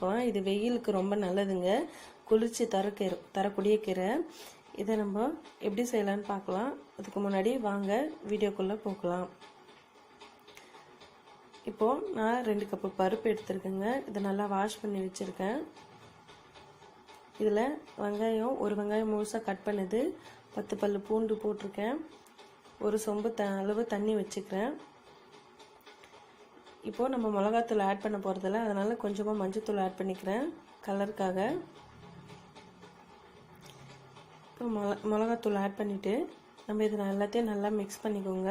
பார்க்கலாம் இது வெயிலுக்கு ரொம்ப நல்லதுங்க. குளிர்ச்சி தர கீரை தரக்கூடிய கீரை. இதை நம்ம எப்படி செய்யலான்னு பார்க்கலாம். அதுக்கு முன்னாடி வாங்க வீடியோக்குள்ளே போகலாம். இப்போது நான் ரெண்டு கப்பு பருப்பு எடுத்துருக்கேங்க. இதை நல்லா வாஷ் பண்ணி வச்சுருக்கேன். இதில் வெங்காயம் ஒரு வெங்காயம் முழுசாக கட் பண்ணது பத்து பல் பூண்டு போட்டிருக்கேன். ஒரு சொம்பு த அளவு தண்ணி வச்சுக்கிறேன். இப்போது நம்ம மிளகாத்தூள் ஆட் பண்ண போகிறதில்ல அதனால் கொஞ்சமாக மஞ்சத்தூள் ஆட் பண்ணிக்கிறேன். கலருக்காக இப்போ மிள மிளகாத்தூள் ஆட் பண்ணிவிட்டு நம்ம இதை எல்லாத்தையும் நல்லா மிக்ஸ் பண்ணிக்கோங்க.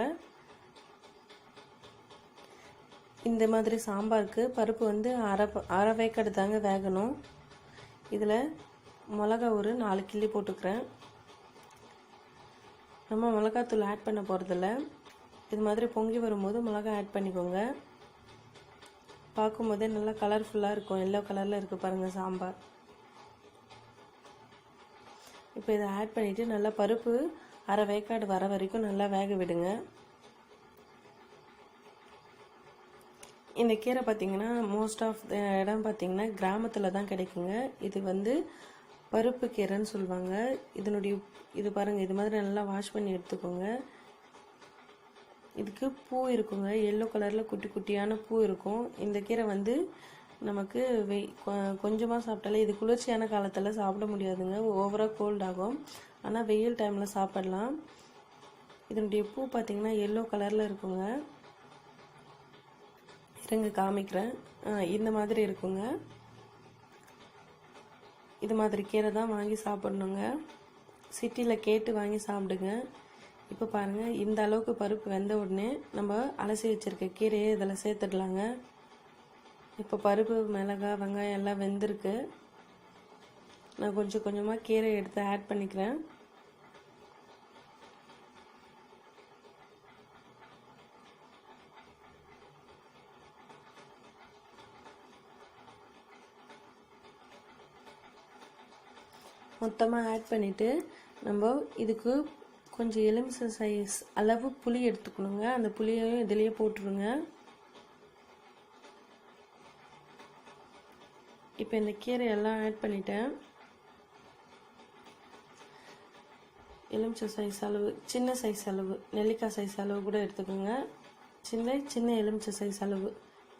இந்த மாதிரி சாம்பாருக்கு பருப்பு வந்து அரை அரை வேக்கடு தாங்க வேகணும். இதில் மிளகா ஒரு நாலு கிள்ளி போட்டுக்கிறேன். நம்ம மிளகாத்தூள் ஆட் பண்ண போகிறதில்ல இது மாதிரி பொங்கி வரும்போது மிளகா ஆட் பண்ணிக்கோங்க. பார்க்கும்போதே நல்லா கலர்ஃபுல்லாக இருக்கும். எல்லோ கலரில் இருக்குது பாருங்கள் சாம்பார். இப்போ இதை ஆட் பண்ணிவிட்டு நல்லா பருப்பு அரை வேக்காடு வர வரைக்கும் நல்லா வேக விடுங்க. இந்த கீரை பார்த்திங்கன்னா மோஸ்ட் ஆஃப் இடம் பார்த்திங்கன்னா கிராமத்தில் தான் கிடைக்குங்க. இது வந்து பருப்பு கீரைன்னு சொல்லுவாங்க. இதனுடைய இது பாருங்கள் இது மாதிரி நல்லா வாஷ் பண்ணி எடுத்துக்கோங்க. இதுக்கு பூ இருக்குங்க. எல்லோ கலரில் குட்டி குட்டியான பூ இருக்கும். இந்த கீரை வந்து நமக்கு வெய் கொஞ்சமாக சாப்பிட்டாலே இது குளிர்ச்சியான காலத்தில் சாப்பிட முடியாதுங்க. ஓவராக கோல்ட் ஆகும். ஆனால் வெயில் டைமில் சாப்பிடலாம். இதனுடைய பூ பார்த்திங்கன்னா எல்லோ கலரில் இருக்குங்க. இருங்க காமிக்கிறேன். இந்த மாதிரி இருக்குங்க. இது மாதிரி கீரை தான் வாங்கி சாப்பிட்ணுங்க. சிட்டியில் கேட்டு வாங்கி சாப்பிடுங்க. இப்போ பாருங்கள் இந்த அளவுக்கு பருப்பு வெந்த உடனே நம்ம அலசி வச்சுருக்க கீரையை இதில் சேர்த்துடலாங்க. இப்போ பருப்பு மிளகாய் வெங்காயம் எல்லாம் வெந்திருக்கு. நான் கொஞ்சம் கொஞ்சமாக கீரை எடுத்து ஆட் பண்ணிக்கிறேன். மொத்தமாக ஆட் பண்ணிவிட்டு நம்ம இதுக்கு கொஞ்சம் எலுமிச்சை சைஸ் அளவு புளி எடுத்துக்கணுங்க. அந்த புளியையும் இதுலேயே போட்டுருங்க. இப்போ இந்த கீரை எல்லாம் ஆட் பண்ணிட்டேன். எலுமிச்சை சைஸ் அளவு சின்ன சைஸ் அளவு நெல்லிக்காய் சைஸ் அளவு கூட எடுத்துக்கோங்க. சின்ன சின்ன எலுமிச்சை சைஸ் அளவு.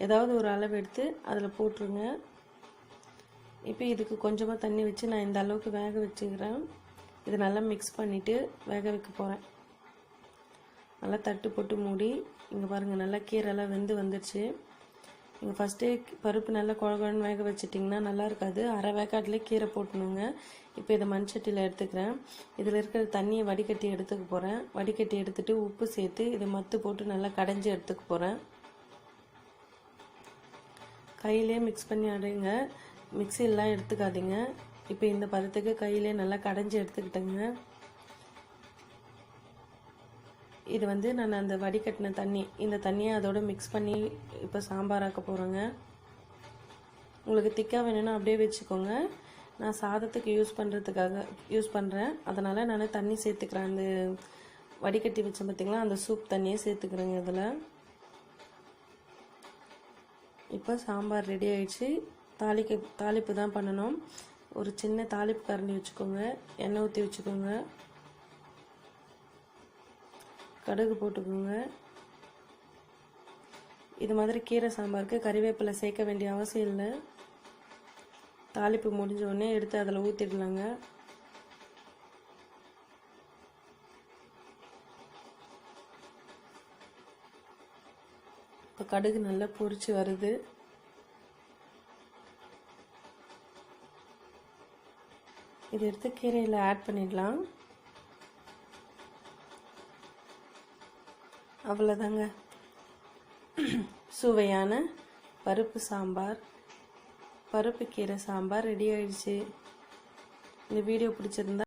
ஏதாவது ஒரு அளவு எடுத்து அதில் போட்டுருங்க. இப்போ இதுக்கு கொஞ்சமாக தண்ணி வச்சு நான் இந்த அளவுக்கு வேக வச்சுக்கிறேன். இதை நல்லா மிக்ஸ் பண்ணிவிட்டு வேக வைக்க போகிறேன் நல்லா தட்டு போட்டு மூடி இங்கே பாருங்கள் நல்லா கீரெல்லாம் வெந்து வந்துடுச்சு நீங்கள் ஃபஸ்ட்டே பருப்பு நல்லா குழகுழன்னு வேக வச்சிட்டிங்கன்னா நல்லா இருக்காது. அரை வேக்காட்டிலே கீரை போட்டணுங்க இப்போ இதை மண் சட்டியில் எடுத்துக்கிறேன். இதில் இருக்கிற தண்ணியை வடிகட்டி எடுத்துக்க போகிறேன் வடிகட்டி எடுத்துகிட்டு உப்பு சேர்த்து இதை மத்து போட்டு நல்லா கடைஞ்சி எடுத்துக்க போகிறேன் கையிலே மிக்ஸ் பண்ணி அடைங்க மிக்சியெல்லாம் எடுத்துக்காதீங்க. இப்போ இந்த பதத்துக்கு கையிலே நல்லா கடைஞ்சி எடுத்துக்கிட்டேங்க. இது வந்து நான் அந்த வடிகட்டின தண்ணி இந்த தண்ணியை அதோடு மிக்ஸ் பண்ணி இப்போ சாம்பாராக்க போகிறேங்க உங்களுக்கு திக்காக வேணும்னா அப்படியே வச்சுக்கோங்க. நான் சாதத்துக்கு யூஸ் பண்ணுறதுக்காக யூஸ் பண்ணுறேன் அதனால் நான் தண்ணி சேர்த்துக்கிறேன். அந்த வடிகட்டி வச்சேன் பார்த்திங்களா அந்த சூப் தண்ணியை சேர்த்துக்கிறேங்க இதில். இப்போ சாம்பார் ரெடி ஆயிடுச்சு. தாளிக்க தாளிப்பு தான் பண்ணணும். ஒரு சின்ன தாளிப்பு கரண்டி வச்சுக்கோங்க. எண்ணெய் ஊற்றி வச்சுக்கோங்க. கடுகு போட்டுக்கோங்க. இது மாதிரி கீரை சாம்பாருக்கு கறிவேப்பிலை சேர்க்க வேண்டிய அவசியம் இல்லை. தாளிப்பு முடிஞ்ச உடனே எடுத்து அதில் ஊற்றிடலாங்க இப்போ கடுகு நல்லா பொரிச்சு வருது. இது எடுத்து கீரையில் ஆட் பண்ணிடலாம். அவ்வளோதாங்க சுவையான பருப்பு சாம்பார். பருப்பு கீரை சாம்பார் ரெடி ஆயிடுச்சு. இந்த வீடியோ பிடிச்சிருந்தா